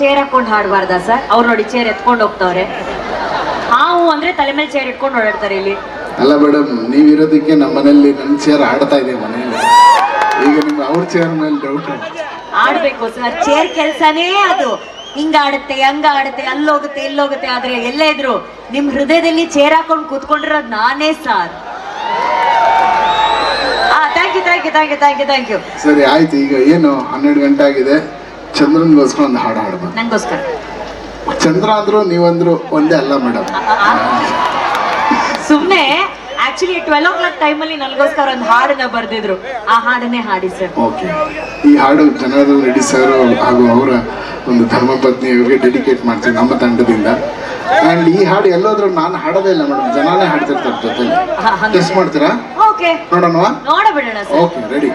Chair ಹಾಕೊಂಡು ಹಾಡಬಾರ್ದಾ sir ಅವ್ರು ನೋಡಿ ಚೇರ್ ಎತ್ಕೊಂಡು ಹೋಗ್ತಾವ್ರೆ. ಹಾವು ಅಂದ್ರೆ ತಲೆ ಮೇಲೆ ಚೇರ್ ಇಟ್ಕೊಂಡು ಓಡಾಡ್ತಾರೆ ಇಲ್ಲಿ. ಅಲ್ಲ ಮೇಡಮ್ ನೀವಿರೋದಕ್ಕೆ ನಮ್ಮ ಮನೆಯಲ್ಲಿ ನನ್ನ ಚೇರ್ ಆಡ್ತಾ ಇದೆ ಮನೆಯಲ್ಲಿ. ಈಗ ನಿಮ್ಗೆ ಅವ್ರ ಚೇರ್ ಮೇಲೆ ಡೌಟ್ ಆಡ್ಬೇಕು ಸರ್ ಚೇರ್ ಕೆಲ್ಸನೇ ಅದು. ಹಿಂಗ ಆಡುತ್ತೆ ಹಂಗ ಆಡುತ್ತೆ ಅಲ್ಲೋಗುತ್ತೆ ಇಲ್ಲೋಗುತ್ತೆ ಆದ್ರೆ ಎಲ್ಲೇ ಇದ್ರು ನಿಮ್ ಹೃದಯದಲ್ಲಿ ಚೇರ್ ಹಾಕೊಂಡು ಕೂತ್ಕೊಂಡಿರೋದು ನಾನೇ ಸರ್ ಆ thank you thank you thank you thank you thank you ಸರಿ ಆಯ್ತು. ಈಗ ಏನು? ಹನ್ನೆರಡು ಗಂಟೆ ಆಗಿದೆ. ಚಂದ್ರನ್ಗೋಸ್ಕರ ಒಂದು ಹಾಡು ಹಾಡ್ಬೋದು. ನಂಗೋಸ್ಕರ. ಚಂದ್ರ ಅಂದ್ರು ನೀವಂದ್ರು ಒಂದೇ ಅಲ್ಲ ಮೇಡಮ್ ಸುಮ್ನೆ ಆಕ್ಚುಲಿ ಟ್ವೆಲ್ ಓ ಕ್ಲಾಕ್ ಟೈಮಲ್ಲಿ ನನಗೋಸ್ಕರ ಒಂದು ಹಾಡನ್ನ ಬರ್ದಿದ್ರು. ಆ ಹಾಡನ್ನೇ ಹಾಡಿ ಸರ್ ಓಕೆ ಈ ಹಾಡು ಜನಾರ್ದನ್ ರೆಡ್ಡಿ ಸರ್ ಹಾಗೂ ಅವರ ಒಂದು ಧರ್ಮಪತ್ನಿ ಅವರಿಗೆ ಡೆಡಿಕೇಟ್ ಮಾಡ್ತೀವಿ ನಮ್ಮ ತಂಡದಿಂದ. ಅಂಡ್ ಈ ಹಾಡು ಎಲ್ಲೋದ್ರೂ ನಾನು ಹಾಡೋದೇ ಇಲ್ಲ ಮೇಡಮ್ ಜನಾನೇ ಹಾಡ್ತಿರ್ತಾರೆ ಜೊತೆ. ಟೆಸ್ಟ್ ಮಾಡ್ತೀರಾ? ಓಕೆ ನೋಡೋಣ ನೋಡಬಿಡೋಣ ಸರ್ ಓಕೆ ರೆಡಿ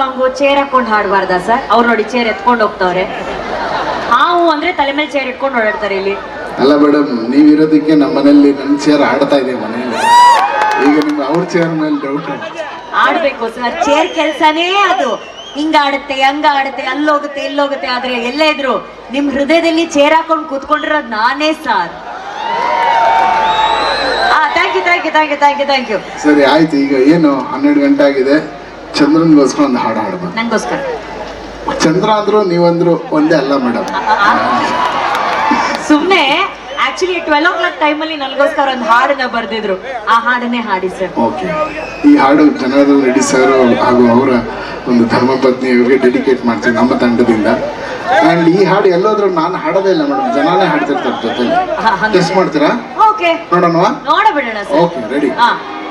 ಹಂಗು ಚೇರ್ ಹಾಕೊಂಡು ಹಾಡಬಾರ್ದ ಸರ್ ಅವ್ರು ನೋಡಿ ಚೇರ್ ಎತ್ಕೊಂಡು ಹೋಗ್ತಾವ್ರೆ. ಹಾವು ಅಂದ್ರೆ ತಲೆ ಮೇಲೆ ಚೇರ್ ಇಟ್ಕೊಂಡು ಓಡಾಡ್ತಾರೆ ಇಲ್ಲಿ. ಅಲ್ಲ ಮೇಡಮ್ ನೀವಿರೋದಕ್ಕೆ ನಮ್ಮ ಮನೆಯಲ್ಲಿ ನನ್ನ ಚೇರ್ ಆಡ್ತಾ ಇದೆ ಮನೆಯಲ್ಲಿ. ಈಗ ನಿಮ್ಗೆ ಅವ್ರ ಚೇರ್ ಮೇಲೆ ಡೌಟ್ ಆಡ್ಬೇಕು ಸರ್ ಚೇರ್ ಕೆಲ್ಸನೇ ಅದು. ಹಿಂಗ ಆಡುತ್ತೆ ಹಂಗ ಆಡುತ್ತೆ ಅಲ್ಲೋಗುತ್ತೆ ಇಲ್ಲೋಗುತ್ತೆ ಆದ್ರೆ ಎಲ್ಲೇ ಇದ್ರು ನಿಮ್ ಹೃದಯದಲ್ಲಿ ಚೇರ್ ಹಾಕೊಂಡು ಕೂತ್ಕೊಂಡಿರೋದು ನಾನೇ ಸರ್ ಆ thank you thank you thank you thank you thank you ಸರಿ ಆಯ್ತು. ಈಗ ಏನು? ಹನ್ನೆರಡು ಗಂಟೆ ಆಗಿದೆ. ಚಂದ್ರನ್ಗೋಸ್ಕರ ಒಂದು ಹಾಡು ಹಾಡ್ಬೋದು. ನಂಗೋಸ್ಕರ. ಚಂದ್ರ ಅಂದ್ರು ನೀವಂದ್ರು ಒಂದೇ ಅಲ್ಲ ಮೇಡಮ್. ಸುಮ್ನೆ ಆಕ್ಚುಲಿ ಟ್ವೆಲ್ ಓ ಕ್ಲಾಕ್ ಟೈಮಲ್ಲಿ ನನಗೋಸ್ಕರ ಒಂದು ಹಾಡನ್ನ ಬರ್ದಿದ್ರು. ಆ ಹಾಡನ್ನೇ ಹಾಡಿ ಸರ್. ಓಕೆ ಈ ಹಾಡು ಜನಾರ್ದನ್ ರೆಡ್ಡಿ ಸರ್ ಹಾಗೂ ಅವರ ಒಂದು ಧರ್ಮಪತ್ನಿ ಅವರಿಗೆ ಡೆಡಿಕೇಟ್ ಮಾಡ್ತೀವಿ ನಮ್ಮ ತಂಡದಿಂದ. ಅಂಡ್ ಈ ಹಾಡು ಎಲ್ಲೋದ್ರೂ ನಾನು ಹಾಡೋದೇ ಇಲ್ಲ ಮೇಡಮ್. ಜನಾನೇ ಹಾಡ್ತಿರ್ತಾರೆ ಜೊತೆ. ಟೆಸ್ಟ್ ಮಾಡ್ತೀರಾ? ಓಕೆ ನೋಡೋಣ ನೋಡಬಿಡೋಣ ಓಕೆ ರೆಡಿ ಹಾ